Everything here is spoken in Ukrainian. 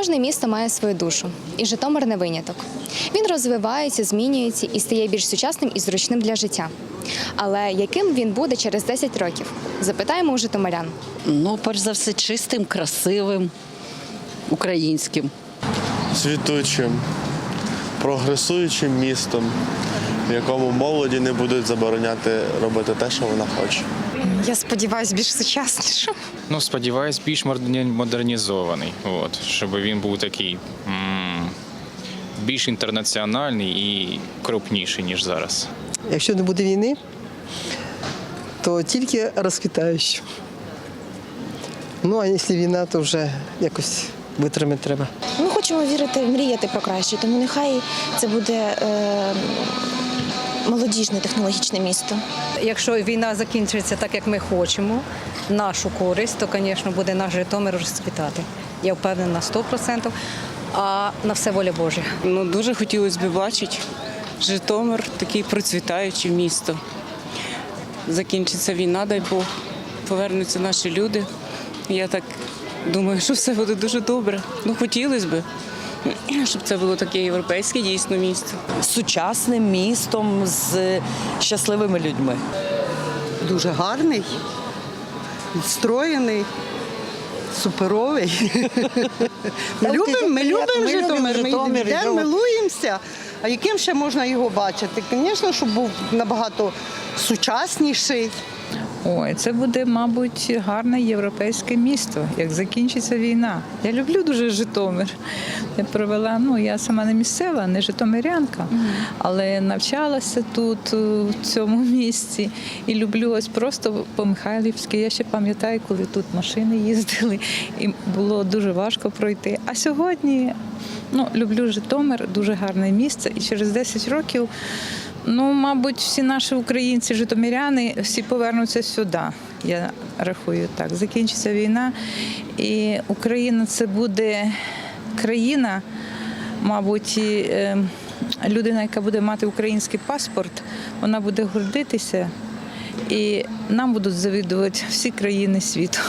Кожне місто має свою душу, і Житомир не виняток. Він розвивається, змінюється і стає більш сучасним і зручним для життя. Але яким він буде через 10 років? Запитаємо у житомирян. Ну, перш за все, чистим, красивим, українським. світучим, прогресуючим містом, в якому молоді не будуть забороняти робити те, що вона хоче. Я сподіваюся, більш сучаснішим. Ну, сподіваюсь, більш модерні- модернізований. От, щоб він був такий м, більш інтернаціональний і крупніший, ніж зараз. Якщо не буде війни, то тільки розквітаючи. Ну, а якщо війна, то вже якось витримати треба. Ми хочемо вірити, мріяти про краще, тому нехай це буде е, молодіжне технологічне місто. Якщо війна закінчиться так, як ми хочемо, нашу користь, то, звісно, буде наш Житомир розцвітати. Я впевнена на 100%, а на все воля Божа. Ну, дуже хотілося б бачити Житомир, такий процвітаюче місто. Закінчиться війна, дай Бог, повернуться наші люди. Я так думаю, що все буде дуже добре. Ну, хотілося б, щоб це було таке європейське дійсно місто. Сучасним містом з щасливими людьми. дуже гарний, відстроєний, суперовий. Ми любимо, ми любимо Житомир, ми йдемо, милуємося. А яким ще можна його бачити? Звісно, щоб був набагато сучасніший. Ой, це буде, мабуть, гарне європейське місто, як закінчиться війна. Я люблю дуже Житомир. Я провела, ну я сама не місцева, не житомирянка, але навчалася тут, у цьому місці. І люблю ось просто по Михайлівськи. Я ще пам'ятаю, коли тут машини їздили, і було дуже важко пройти. А сьогодні ну, люблю Житомир, дуже гарне місце. І через 10 років. Ну, мабуть, всі наші українці, житомиряни, всі повернуться сюди. Я рахую так. Закінчиться війна, і Україна це буде країна, мабуть, е, людина, яка буде мати український паспорт, вона буде гордитися, і нам будуть завідувати всі країни світу.